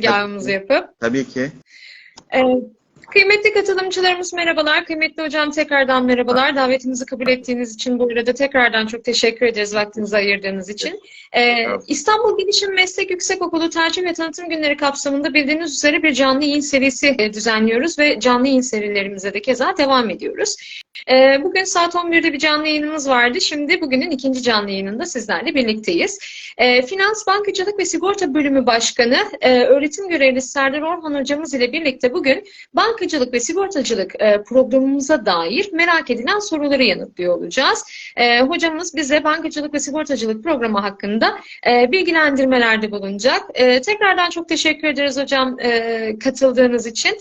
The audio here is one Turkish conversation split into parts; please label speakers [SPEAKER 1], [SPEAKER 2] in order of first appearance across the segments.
[SPEAKER 1] girizgahımızı yapıp.
[SPEAKER 2] Tabii ki.
[SPEAKER 1] Ee, Kıymetli katılımcılarımız merhabalar. Kıymetli hocam tekrardan merhabalar. Davetimizi kabul ettiğiniz için bu arada tekrardan çok teşekkür ederiz vaktinizi ayırdığınız için. Ee, İstanbul Bilişim Meslek Yüksekokulu Tercih ve Tanıtım Günleri kapsamında bildiğiniz üzere bir canlı yayın serisi e, düzenliyoruz ve canlı yayın serilerimize de keza devam ediyoruz. Ee, bugün saat 11'de bir canlı yayınımız vardı. Şimdi bugünün ikinci canlı yayınında sizlerle birlikteyiz. Ee, Finans, Bankacılık ve Sigorta Bölümü Başkanı, e, öğretim görevlisi Serdar Orhan hocamız ile birlikte bugün bankacılık ve sigortacılık e, programımıza dair merak edilen soruları yanıtlıyor olacağız. E, hocamız bize bankacılık ve sigortacılık programı hakkında e, bilgilendirmelerde bulunacak. E, tekrardan çok teşekkür ederiz hocam e, katıldığınız için.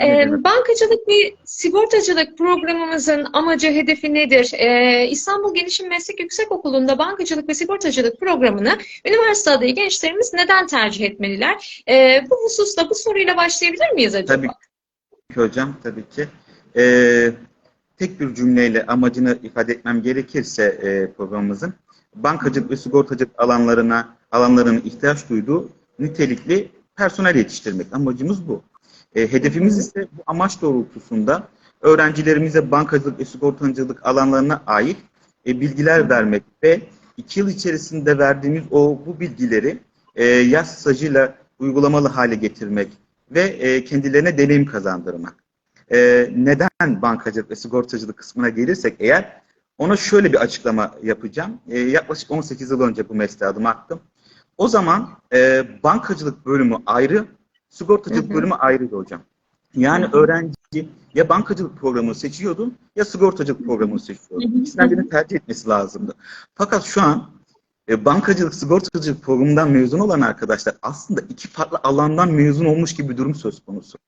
[SPEAKER 1] E, bankacılık ve sigortacılık programımızın amacı, hedefi nedir? E, İstanbul Gelişim Meslek Yüksekokulu'nda bankacılık ve sigortacılık programını üniversite adayı gençlerimiz neden tercih etmeliler? E, bu hususta bu soruyla başlayabilir miyiz acaba?
[SPEAKER 2] Tabii hocam, tabii ki. Ee, tek bir cümleyle amacını ifade etmem gerekirse e, programımızın bankacılık ve sigortacılık alanlarına alanlarının ihtiyaç duyduğu nitelikli personel yetiştirmek. Amacımız bu. E, hedefimiz ise bu amaç doğrultusunda öğrencilerimize bankacılık ve sigortacılık alanlarına ait e, bilgiler vermek ve iki yıl içerisinde verdiğimiz o bu bilgileri e, yaz stajıyla uygulamalı hale getirmek ve e, kendilerine deneyim kazandırmak. E, neden bankacılık ve sigortacılık kısmına gelirsek eğer ona şöyle bir açıklama yapacağım. E, yaklaşık 18 yıl önce bu mesleğe adım attım. O zaman e, bankacılık bölümü ayrı, sigortacılık
[SPEAKER 1] Hı hı.
[SPEAKER 2] bölümü ayrıydı hocam. Yani
[SPEAKER 1] Hı hı.
[SPEAKER 2] öğrenci ya bankacılık programını seçiyordu ya sigortacılık programını seçiyordu. İkisinden birini tercih etmesi lazımdı. Fakat şu an e, bankacılık, sigortacılık programından mezun olan arkadaşlar aslında iki farklı alandan mezun olmuş gibi bir durum söz konusu.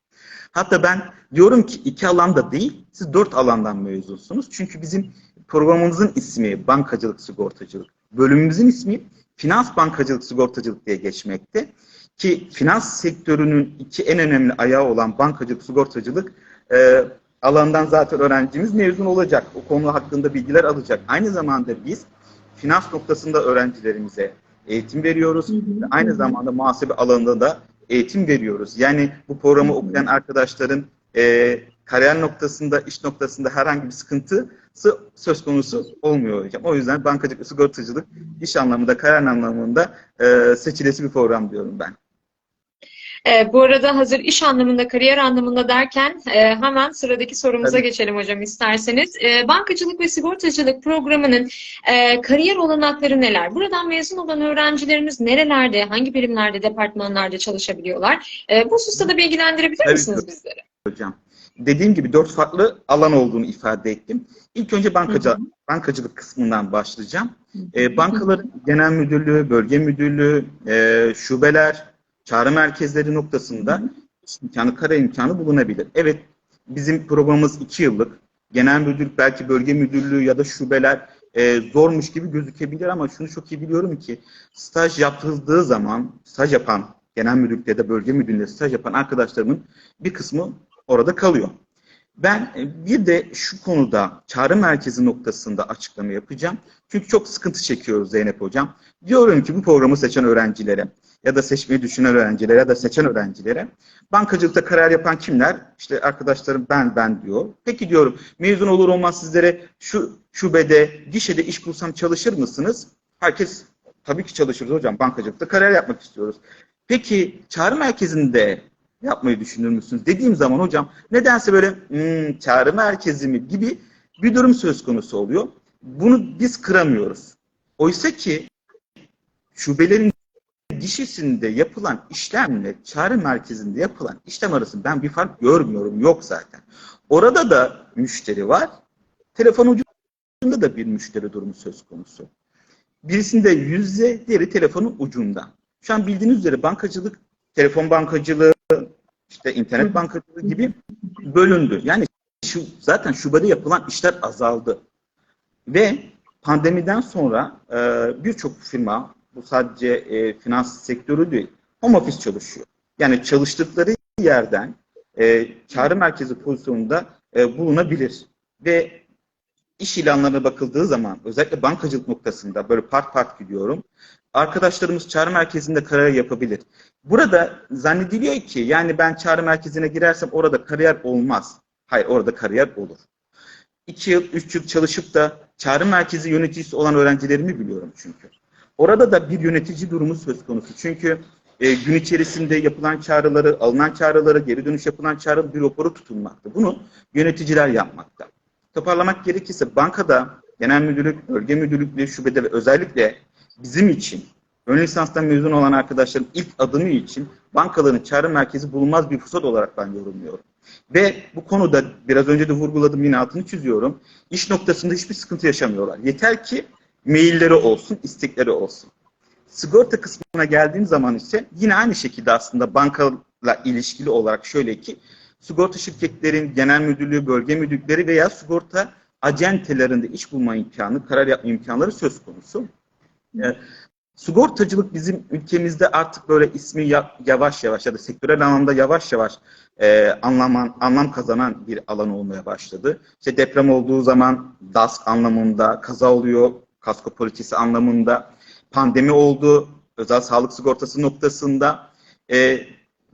[SPEAKER 2] Hatta ben diyorum ki iki alanda değil, siz dört alandan mezunsunuz. Çünkü bizim programımızın ismi bankacılık, sigortacılık. Bölümümüzün ismi finans bankacılık, sigortacılık diye geçmekte. Ki finans sektörünün iki en önemli ayağı olan bankacılık, sigortacılık e, alandan zaten öğrencimiz mezun olacak. O konu hakkında bilgiler alacak. Aynı zamanda biz finans noktasında öğrencilerimize eğitim veriyoruz.
[SPEAKER 1] Hı hı.
[SPEAKER 2] Ve Aynı zamanda muhasebe alanında da eğitim veriyoruz. Yani bu programı okuyan arkadaşların e, kariyer noktasında, iş noktasında herhangi bir sıkıntısı söz konusu olmuyor hocam. O yüzden bankacılık sigortacılık iş anlamında, kariyer anlamında e, seçilesi bir program diyorum ben.
[SPEAKER 1] Ee, bu arada hazır iş anlamında, kariyer anlamında derken e, hemen sıradaki sorumuza
[SPEAKER 2] Tabii.
[SPEAKER 1] geçelim hocam isterseniz. E, bankacılık ve sigortacılık programının e, kariyer olanakları neler? Buradan mezun olan öğrencilerimiz nerelerde, hangi birimlerde, departmanlarda çalışabiliyorlar? E, bu hususta da bilgilendirebilir
[SPEAKER 2] Tabii
[SPEAKER 1] misiniz
[SPEAKER 2] ki.
[SPEAKER 1] bizleri?
[SPEAKER 2] hocam. Dediğim gibi dört farklı alan olduğunu ifade ettim. İlk önce bankacı,
[SPEAKER 1] Hı hı.
[SPEAKER 2] bankacılık kısmından başlayacağım. E, bankaların genel müdürlüğü, bölge müdürlüğü, e, şubeler, çağrı merkezleri noktasında imkanı, kara imkanı bulunabilir. Evet, bizim programımız iki yıllık. Genel müdürlük, belki bölge müdürlüğü ya da şubeler e, zormuş gibi gözükebilir ama şunu çok iyi biliyorum ki staj yapıldığı zaman staj yapan genel müdürlükte da bölge müdürlüğünde staj yapan arkadaşlarımın bir kısmı orada kalıyor. Ben e, bir de şu konuda çağrı merkezi noktasında açıklama yapacağım. Çünkü çok sıkıntı çekiyoruz Zeynep Hocam. Diyorum ki bu programı seçen öğrencilere ya da seçmeyi düşünen öğrencilere ya da seçen öğrencilere bankacılıkta karar yapan kimler? İşte arkadaşlarım ben ben diyor. Peki diyorum mezun olur olmaz sizlere şu şubede, gişede iş bulsam çalışır mısınız? Herkes tabii ki çalışırız hocam. Bankacılıkta kariyer yapmak istiyoruz. Peki çağrı merkezinde yapmayı düşünür müsünüz? Dediğim zaman hocam nedense böyle "Hmm, çağrı merkezi mi gibi bir durum söz konusu oluyor. Bunu biz kıramıyoruz. Oysa ki şubelerin gişesinde yapılan işlemle çağrı merkezinde yapılan işlem arasında ben bir fark görmüyorum. Yok zaten. Orada da müşteri var. Telefon ucunda da bir müşteri durumu söz konusu. Birisinde yüzde, diğeri telefonun ucunda. Şu an bildiğiniz üzere bankacılık, telefon bankacılığı, işte internet bankacılığı gibi bölündü. Yani şu zaten şubede yapılan işler azaldı. Ve pandemiden sonra e, birçok firma, bu sadece e, finans sektörü değil, home office çalışıyor. Yani çalıştıkları yerden e, çağrı merkezi pozisyonunda e, bulunabilir. Ve iş ilanlarına bakıldığı zaman özellikle bankacılık noktasında böyle part part gidiyorum. Arkadaşlarımız çağrı merkezinde kariyer yapabilir. Burada zannediliyor ki yani ben çağrı merkezine girersem orada kariyer olmaz. Hayır orada kariyer olur. 2 yıl, 3 yıl çalışıp da çağrı merkezi yöneticisi olan öğrencilerimi biliyorum çünkü. Orada da bir yönetici durumu söz konusu. Çünkü e, gün içerisinde yapılan çağrıları, alınan çağrıları, geri dönüş yapılan çağrı bir raporu tutulmakta. Bunu yöneticiler yapmakta. Toparlamak gerekirse bankada genel müdürlük, bölge müdürlük ve şubede ve özellikle bizim için ön lisanstan mezun olan arkadaşların ilk adımı için bankaların çağrı merkezi bulunmaz bir fırsat olarak ben yorumluyorum. Ve bu konuda biraz önce de vurguladım yine altını çiziyorum. İş noktasında hiçbir sıkıntı yaşamıyorlar. Yeter ki mailleri olsun, istekleri olsun. Sigorta kısmına geldiğim zaman ise yine aynı şekilde aslında bankayla ilişkili olarak şöyle ki sigorta şirketlerin genel müdürlüğü, bölge müdürlükleri veya sigorta acentelerinde iş bulma imkanı, karar yapma imkanları söz konusu. E, sigortacılık bizim ülkemizde artık böyle ismi ya- yavaş yavaş ya da sektörel anlamda yavaş yavaş e, anlam, anlam kazanan bir alan olmaya başladı. İşte deprem olduğu zaman DASK anlamında, kaza oluyor, kasko poliçesi anlamında, pandemi oldu, özel sağlık sigortası noktasında. E,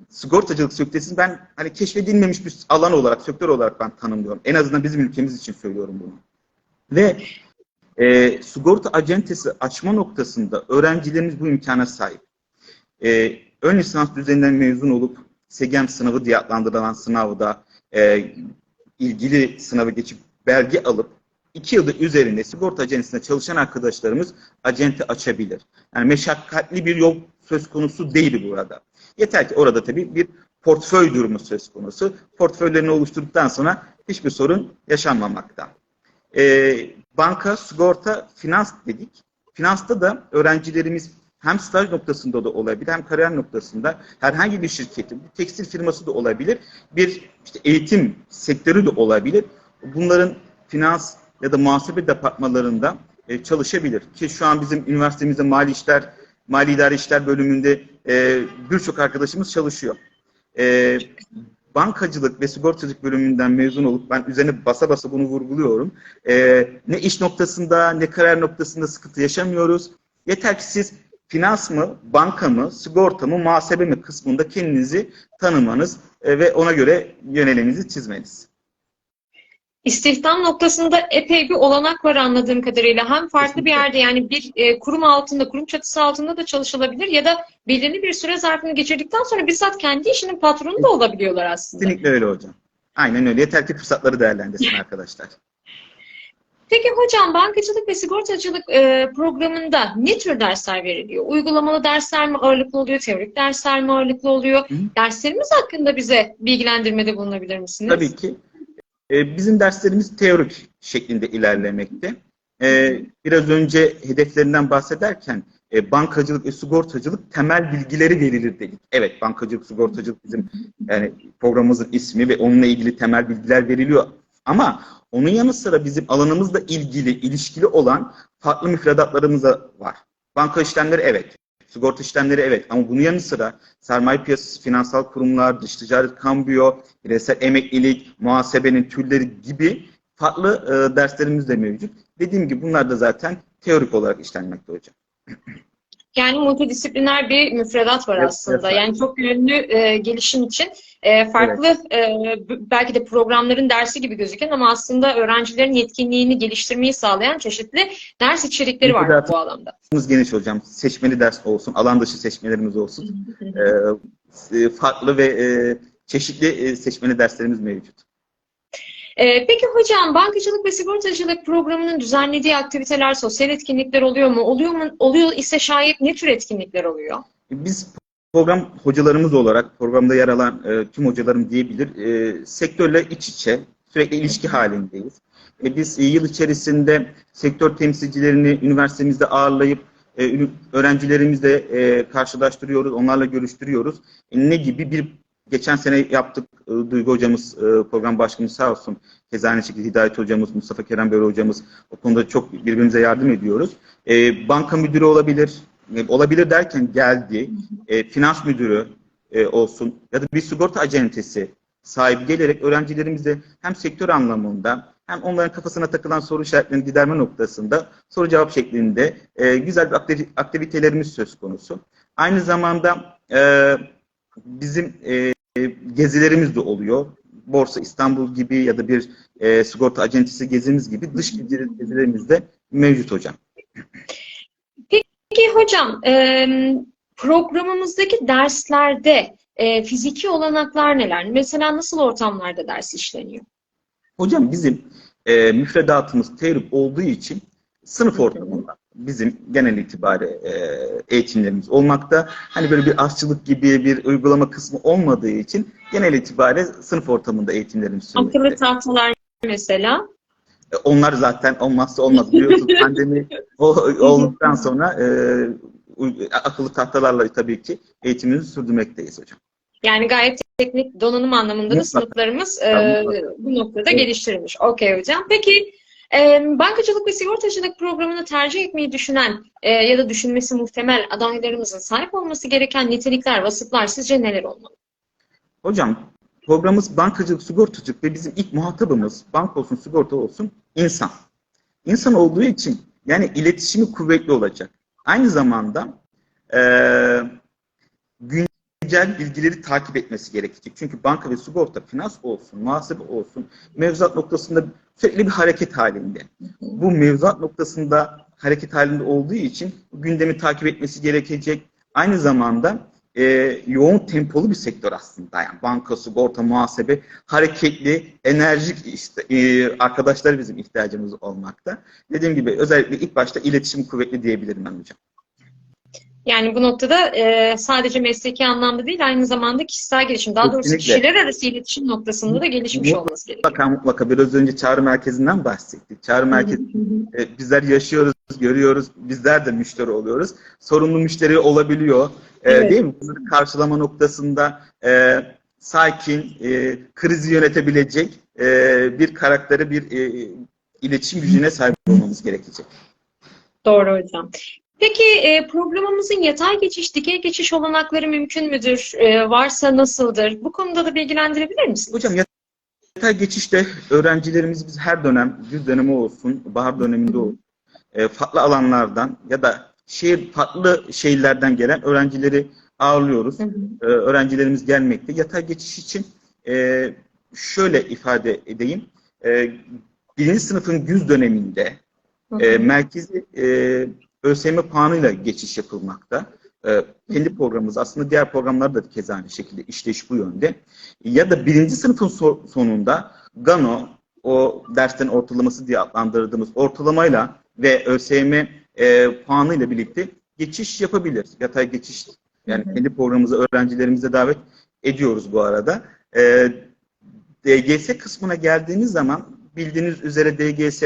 [SPEAKER 2] sigortacılık sektörünü ben hani keşfedilmemiş bir alan olarak, sektör olarak ben tanımlıyorum. En azından bizim ülkemiz için söylüyorum bunu. Ve e, sigorta acentesi açma noktasında öğrencilerimiz bu imkana sahip. E, ön lisans düzeyinden mezun olup SEGEM sınavı diye adlandırılan sınavda e, ilgili sınavı geçip belge alıp iki yılda üzerinde sigorta acentesinde çalışan arkadaşlarımız acente açabilir. Yani meşakkatli bir yol söz konusu değil burada. Yeter ki orada tabii bir portföy durumu söz konusu. Portföylerini oluşturduktan sonra hiçbir sorun yaşanmamakta. E, banka, sigorta, finans dedik. Finansta da öğrencilerimiz hem staj noktasında da olabilir hem kariyer noktasında herhangi bir şirketin, bir tekstil firması da olabilir, bir işte eğitim sektörü de olabilir. Bunların finans ya da muhasebe departmanlarında e, çalışabilir. Ki şu an bizim üniversitemizde mali işler, mali idare işler bölümünde e, birçok arkadaşımız çalışıyor. E, bankacılık ve sigortacılık bölümünden mezun olup ben üzerine basa basa bunu vurguluyorum. E, ne iş noktasında ne kariyer noktasında sıkıntı yaşamıyoruz. Yeter ki siz finans mı, banka mı, sigorta mı, muhasebe mi kısmında kendinizi tanımanız e, ve ona göre yöneliminizi çizmeniz.
[SPEAKER 1] İstihdam noktasında epey bir olanak var anladığım kadarıyla. Hem farklı bir
[SPEAKER 2] Kesinlikle.
[SPEAKER 1] yerde yani bir e, kurum altında, kurum çatısı altında da çalışılabilir ya da belirli bir süre zarfını geçirdikten sonra bizzat kendi işinin patronu da olabiliyorlar aslında.
[SPEAKER 2] Kesinlikle öyle hocam. Aynen öyle. Yeter ki fırsatları değerlendirsin arkadaşlar.
[SPEAKER 1] Peki hocam bankacılık ve sigortacılık e, programında ne tür dersler veriliyor? Uygulamalı dersler mi ağırlıklı oluyor? Teorik dersler mi ağırlıklı oluyor?
[SPEAKER 2] Hı.
[SPEAKER 1] Derslerimiz hakkında bize bilgilendirmede bulunabilir misiniz?
[SPEAKER 2] Tabii ki. Ee, bizim derslerimiz teorik şeklinde ilerlemekte. Ee, biraz önce hedeflerinden bahsederken e, bankacılık ve sigortacılık temel bilgileri verilir dedik. Evet, bankacılık, sigortacılık bizim yani programımızın ismi ve onunla ilgili temel bilgiler veriliyor. Ama onun yanı sıra bizim alanımızla ilgili, ilişkili olan farklı müfredatlarımız da var. Banka işlemleri evet, sigorta işlemleri evet ama bunun yanı sıra sermaye piyasası, finansal kurumlar, dış ticaret, kambiyo, bireysel emeklilik, muhasebenin türleri gibi farklı e, derslerimiz de mevcut. Dediğim gibi bunlar da zaten teorik olarak işlenmekte hocam.
[SPEAKER 1] Yani multidisipliner bir müfredat var
[SPEAKER 2] Evet,
[SPEAKER 1] aslında.
[SPEAKER 2] evet.
[SPEAKER 1] Yani çok yönlü e, gelişim için e, farklı e, b- belki de programların dersi gibi gözüken ama aslında öğrencilerin yetkinliğini geliştirmeyi sağlayan çeşitli ders içerikleri var bu alanda.
[SPEAKER 2] Geniş hocam. Seçmeli ders olsun, alan dışı seçmelerimiz olsun. E, e, farklı ve e, çeşitli e, seçmeli derslerimiz mevcut.
[SPEAKER 1] E, peki hocam bankacılık ve sigortacılık programının düzenlediği aktiviteler, sosyal etkinlikler oluyor mu? Oluyor mu? Oluyor ise şayet ne tür etkinlikler oluyor?
[SPEAKER 2] Biz program hocalarımız olarak programda yer alan e, tüm hocalarım diyebilir e, sektörle iç içe sürekli ilişki halindeyiz. E, biz e, yıl içerisinde sektör temsilcilerini üniversitemizde ağırlayıp e, öğrencilerimizle e, karşılaştırıyoruz, onlarla görüştürüyoruz. E, ne gibi bir geçen sene yaptık Duygu hocamız, e, program başkanı sağ olsun. Keza aynı şekilde Hidayet hocamız, Mustafa Kerem Bey hocamız o konuda çok birbirimize yardım ediyoruz. E, banka müdürü olabilir, e, olabilir derken geldi, e, finans müdürü olsun ya da bir sigorta acentesi sahibi gelerek öğrencilerimizle hem sektör anlamında hem onların kafasına takılan soru işaretlerini giderme noktasında soru cevap şeklinde e, güzel bir aktivi- aktivitelerimiz söz konusu. Aynı zamanda e, bizim e, gezilerimiz de oluyor. Borsa İstanbul gibi ya da bir e, sigorta acentesi gezimiz gibi dış gezi- gezilerimiz de mevcut hocam.
[SPEAKER 1] Peki hocam, e, programımızdaki derslerde e, fiziki olanaklar neler? Mesela nasıl ortamlarda ders işleniyor?
[SPEAKER 2] Hocam bizim e, müfredatımız teorik olduğu için sınıf ortamında bizim genel itibariyle eğitimlerimiz olmakta. Hani böyle bir aşçılık gibi bir uygulama kısmı olmadığı için genel itibariyle sınıf ortamında eğitimlerimiz
[SPEAKER 1] Akıllı
[SPEAKER 2] sürmekte.
[SPEAKER 1] tahtalar mesela.
[SPEAKER 2] E, Onlar zaten olmazsa olmaz. Biliyorsunuz pandemi o, olduktan sonra e, akıllı tahtalarla tabii ki eğitimimizi sürdürmekteyiz hocam.
[SPEAKER 1] Yani gayet teknik donanım anlamında da
[SPEAKER 2] Mutlaka.
[SPEAKER 1] sınıflarımız e, bu noktada
[SPEAKER 2] Evet.
[SPEAKER 1] geliştirilmiş. Okey hocam. Peki bankacılık ve sigortacılık programını tercih etmeyi düşünen e, ya da düşünmesi muhtemel adaylarımızın sahip olması gereken nitelikler, vasıflar sizce neler olmalı?
[SPEAKER 2] Hocam programımız bankacılık, sigortacılık ve bizim ilk muhatabımız bank olsun, sigorta olsun insan. İnsan olduğu için yani iletişimi kuvvetli olacak. Aynı zamanda eee güncel bilgileri takip etmesi gerekecek. Çünkü banka ve sigorta, finans olsun, muhasebe olsun, mevzuat noktasında sürekli bir hareket halinde. Bu mevzuat noktasında hareket halinde olduğu için gündemi takip etmesi gerekecek. Aynı zamanda e, yoğun tempolu bir sektör aslında. Yani banka, sigorta, muhasebe hareketli, enerjik işte e, arkadaşlar bizim ihtiyacımız olmakta. Dediğim gibi özellikle ilk başta iletişim kuvvetli diyebilirim ben hocam.
[SPEAKER 1] Yani bu noktada e, sadece mesleki anlamda değil aynı zamanda kişisel gelişim, daha doğrusu kişiler arası iletişim noktasında da gelişmiş
[SPEAKER 2] Mutlaka.
[SPEAKER 1] olması gerekiyor.
[SPEAKER 2] Mutlaka mutlaka biraz önce çağrı merkezinden bahsettik. Çağrı merkezi e, bizler yaşıyoruz, görüyoruz. Bizler de müşteri oluyoruz. Sorunlu müşteri olabiliyor. E,
[SPEAKER 1] Evet.
[SPEAKER 2] Değil mi? Bunları karşılama noktasında e, sakin, e, krizi yönetebilecek e, bir karaktere, bir e, iletişim gücüne sahip olmamız gerekecek.
[SPEAKER 1] Doğru hocam. Peki e, programımızın yatay geçiş, dikey geçiş olanakları mümkün müdür? E, varsa nasıldır? Bu konuda da bilgilendirebilir misiniz?
[SPEAKER 2] Hocam yatay geçişte öğrencilerimiz biz her dönem, güz dönemi olsun, bahar döneminde olsun, e, farklı alanlardan ya da şehir farklı şehirlerden gelen öğrencileri ağırlıyoruz.
[SPEAKER 1] Hı hı.
[SPEAKER 2] e, öğrencilerimiz gelmekte. Yatay geçiş için e, şöyle ifade edeyim. E, birinci sınıfın güz döneminde
[SPEAKER 1] Hı
[SPEAKER 2] e,
[SPEAKER 1] hı.
[SPEAKER 2] merkezi e, ÖSYM puanıyla geçiş yapılmakta. E, kendi programımız aslında diğer programlar da keza aynı şekilde işleyiş bu yönde. Ya da birinci sınıfın so- sonunda GANO o dersten ortalaması diye adlandırdığımız ortalamayla ve ÖSYM e, puanıyla birlikte geçiş yapabilir. Yatay geçiş yani
[SPEAKER 1] Hı hı.
[SPEAKER 2] kendi programımıza öğrencilerimize davet ediyoruz bu arada. E, DGS kısmına geldiğiniz zaman bildiğiniz üzere DGS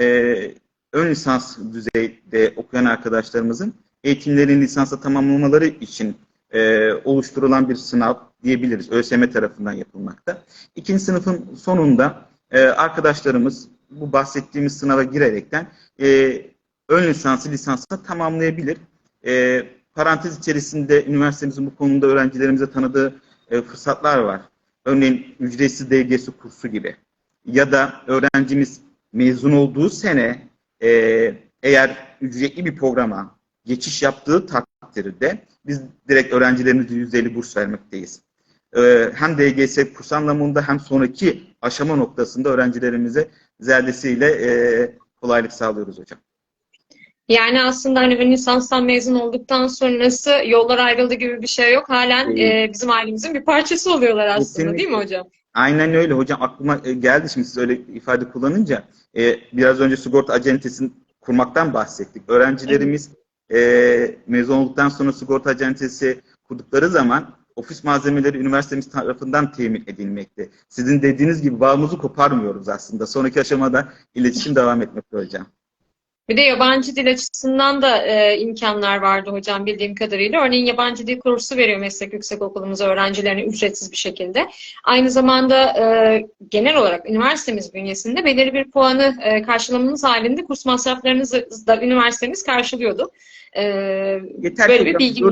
[SPEAKER 2] e, ön lisans düzeyde okuyan arkadaşlarımızın eğitimlerin lisansa tamamlamaları için e, oluşturulan bir sınav diyebiliriz. ÖSYM tarafından yapılmakta. İkinci sınıfın sonunda e, arkadaşlarımız bu bahsettiğimiz sınava girerekten e, ön lisansı lisansını tamamlayabilir. E, parantez içerisinde üniversitemizin bu konuda öğrencilerimize tanıdığı e, fırsatlar var. Örneğin ücretsiz DGS kursu gibi. Ya da öğrencimiz mezun olduğu sene e, eğer ücretli bir programa geçiş yaptığı takdirde biz direkt öğrencilerimize %50 burs vermekteyiz. E, hem DGS kurs anlamında hem sonraki aşama noktasında öğrencilerimize ziyadesiyle e, kolaylık sağlıyoruz hocam.
[SPEAKER 1] Yani aslında hani ön lisanstan mezun olduktan sonrası yollar ayrıldı gibi bir şey yok. Halen
[SPEAKER 2] Değil.
[SPEAKER 1] e, bizim ailemizin bir parçası oluyorlar aslında
[SPEAKER 2] Kesinlikle.
[SPEAKER 1] değil mi hocam?
[SPEAKER 2] Aynen öyle hocam aklıma e, geldi şimdi siz öyle ifade kullanınca e, biraz önce sigorta acentesini kurmaktan bahsettik. Öğrencilerimiz e, mezun olduktan sonra sigorta acentesi kurdukları zaman ofis malzemeleri üniversitemiz tarafından temin edilmekte. Sizin dediğiniz gibi bağımızı koparmıyoruz aslında. Sonraki aşamada iletişim devam etmekte hocam.
[SPEAKER 1] Bir de yabancı dil açısından da e, imkanlar vardı hocam bildiğim kadarıyla. Örneğin yabancı dil kursu veriyor meslek yüksekokulumuz öğrencilerine ücretsiz bir şekilde. Aynı zamanda e, genel olarak üniversitemiz bünyesinde belirli bir puanı e, karşılamanız halinde kurs masraflarınızı da üniversitemiz karşılıyordu. E,
[SPEAKER 2] Yeter
[SPEAKER 1] Böyle bir bilgi-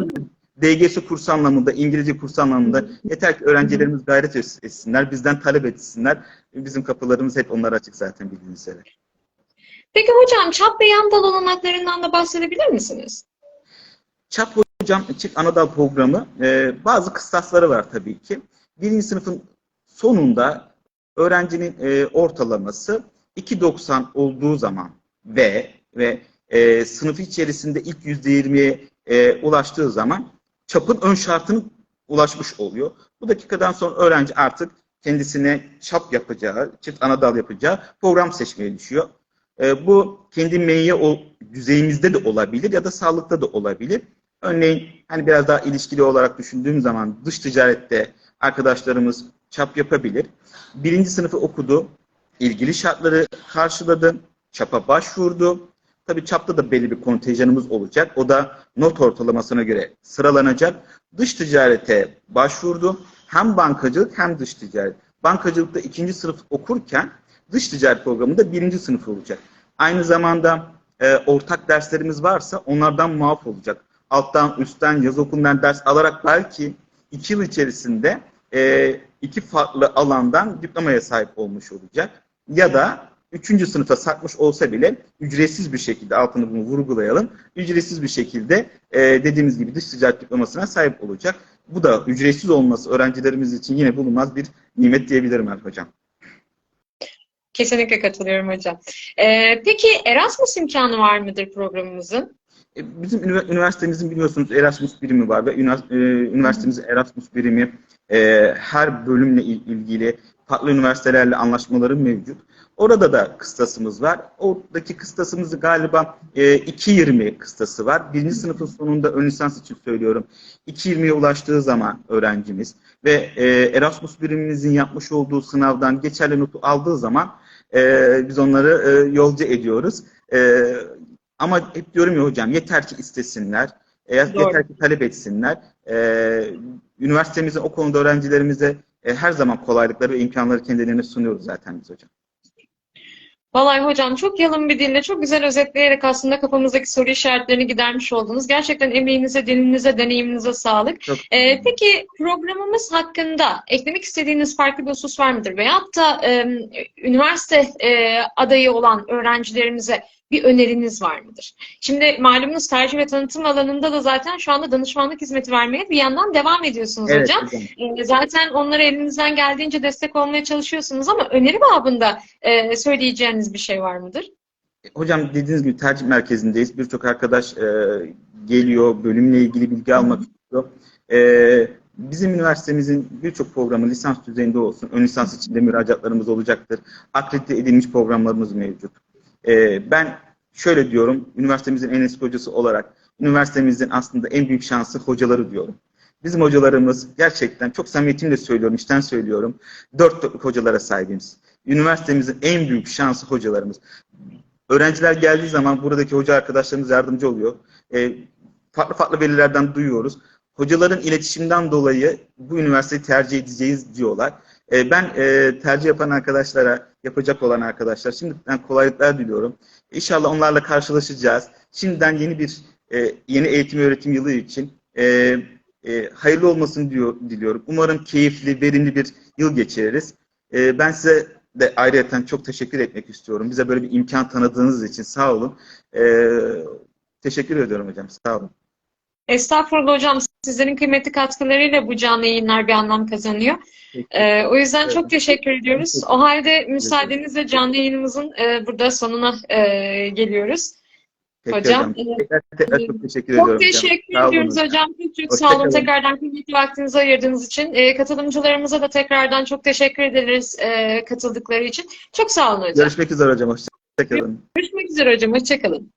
[SPEAKER 2] DGS kursu anlamında, İngilizce kursu anlamında yeter ki öğrencilerimiz gayret etsinler, bizden talep etsinler. Bizim kapılarımız hep onlara açık zaten bildiğiniz üzere.
[SPEAKER 1] Peki hocam çap ve yan dal olanaklarından da bahsedebilir misiniz?
[SPEAKER 2] Çap hocam çift anadal programı e, bazı kıstasları var tabii ki. Birinci sınıfın sonunda öğrencinin e, ortalaması 2.90 olduğu zaman ve ve e, sınıf içerisinde ilk %20'ye e, ulaştığı zaman çapın ön şartını ulaşmış oluyor. Bu dakikadan sonra öğrenci artık kendisine çap yapacağı, çift anadal yapacağı program seçmeye düşüyor. E, bu kendi menye o düzeyimizde de olabilir ya da sağlıkta da olabilir. Örneğin hani biraz daha ilişkili olarak düşündüğüm zaman dış ticarette arkadaşlarımız çap yapabilir. Birinci sınıfı okudu, ilgili şartları karşıladı, çapa başvurdu. Tabii çapta da belli bir kontenjanımız olacak. O da not ortalamasına göre sıralanacak. Dış ticarete başvurdu. Hem bankacılık hem dış ticaret. Bankacılıkta ikinci sınıf okurken dış ticaret programında birinci sınıf olacak. Aynı zamanda e, ortak derslerimiz varsa onlardan muaf olacak. Alttan, üstten, yaz okulundan ders alarak belki iki yıl içerisinde e, iki farklı alandan diplomaya sahip olmuş olacak. Ya da üçüncü sınıfa sakmış olsa bile ücretsiz bir şekilde, altını bunu vurgulayalım, ücretsiz bir şekilde e, dediğimiz gibi dış ticaret diplomasına sahip olacak. Bu da ücretsiz olması öğrencilerimiz için yine bulunmaz bir nimet diyebilirim ben hocam.
[SPEAKER 1] Kesinlikle katılıyorum hocam. Ee, peki Erasmus imkanı var mıdır programımızın?
[SPEAKER 2] E, Bizim ünivers- üniversitemizin biliyorsunuz Erasmus birimi var ve e, üniversitemizin Erasmus birimi e, her bölümle il- ilgili farklı üniversitelerle anlaşmaları mevcut. Orada da kıstasımız var. Oradaki kıstasımızı galiba e, 2.20 kıstası var. Birinci sınıfın sonunda ön lisans için söylüyorum. 2.20'ye ulaştığı zaman öğrencimiz ve Erasmus birimimizin yapmış olduğu sınavdan geçerli notu aldığı zaman e, biz onları e, yolcu ediyoruz. E, ama hep diyorum ya hocam yeter ki istesinler, e, yeter ki talep etsinler. E, üniversitemizin o konuda öğrencilerimize e, her zaman kolaylıkları ve imkanları kendilerine sunuyoruz zaten biz hocam.
[SPEAKER 1] Vallahi hocam çok yalın bir dille, çok güzel özetleyerek aslında kafamızdaki soru işaretlerini gidermiş oldunuz. Gerçekten emeğinize, dilinize, deneyiminize sağlık.
[SPEAKER 2] Çok
[SPEAKER 1] Ee, peki programımız hakkında eklemek istediğiniz farklı bir husus var mıdır? Veyahut da e, üniversite e, adayı olan öğrencilerimize bir öneriniz var mıdır? Şimdi malumunuz tercih ve tanıtım alanında da zaten şu anda danışmanlık hizmeti vermeye bir yandan devam ediyorsunuz
[SPEAKER 2] Evet
[SPEAKER 1] hocam.
[SPEAKER 2] hocam.
[SPEAKER 1] E, Zaten onlara elinizden geldiğince destek olmaya çalışıyorsunuz ama öneri babında e, söyleyeceğiniz bir şey var mıdır?
[SPEAKER 2] Hocam dediğiniz gibi tercih merkezindeyiz. Birçok arkadaş e, geliyor, bölümle ilgili bilgi almak istiyor. E, bizim üniversitemizin birçok programı lisans düzeyinde olsun. Ön lisans içinde müracaatlarımız olacaktır. Akredite edilmiş programlarımız mevcut. E, ben şöyle diyorum, üniversitemizin en eski hocası olarak, üniversitemizin aslında en büyük şansı hocaları diyorum. Bizim hocalarımız gerçekten çok samimiyetimle söylüyorum, içten söylüyorum. Dört hocalara sahibiz. Üniversitemizin en büyük şansı hocalarımız. Öğrenciler geldiği zaman buradaki hoca arkadaşlarımız yardımcı oluyor. E, farklı farklı velilerden duyuyoruz. Hocaların iletişimden dolayı bu üniversiteyi tercih edeceğiz diyorlar. E, ben e, tercih yapan arkadaşlara, yapacak olan arkadaşlar şimdiden kolaylıklar diliyorum. İnşallah onlarla karşılaşacağız. Şimdiden yeni bir e, yeni eğitim öğretim yılı için e, e, hayırlı olmasını diyor, diliyorum. Umarım keyifli, verimli bir yıl geçiririz. E, ben size de ayrıyeten çok teşekkür etmek istiyorum. Bize böyle bir imkan tanıdığınız için sağ olun. Ee, teşekkür ediyorum hocam. Sağ olun.
[SPEAKER 1] Estağfurullah hocam. Sizlerin kıymetli katkılarıyla bu canlı yayınlar bir anlam kazanıyor. Ee, o yüzden
[SPEAKER 2] Evet.
[SPEAKER 1] çok teşekkür ediyoruz. O halde müsaadenizle canlı yayınımızın e, burada sonuna e, geliyoruz.
[SPEAKER 2] Peki
[SPEAKER 1] Hocam,
[SPEAKER 2] hocam.
[SPEAKER 1] e,
[SPEAKER 2] Tekrar, tekrar çok teşekkür
[SPEAKER 1] Çok
[SPEAKER 2] ediyorum.
[SPEAKER 1] teşekkür
[SPEAKER 2] Sağ olun
[SPEAKER 1] ediyoruz
[SPEAKER 2] hocam.
[SPEAKER 1] hocam. Çok çok sağ olun. Tekrardan kıymetli vaktinizi ayırdığınız için. E, katılımcılarımıza da tekrardan çok teşekkür ederiz e, katıldıkları için. Çok sağ olun hocam.
[SPEAKER 2] Görüşmek üzere hocam. Hoşçakalın.
[SPEAKER 1] Görüşmek üzere hocam. Hoşçakalın.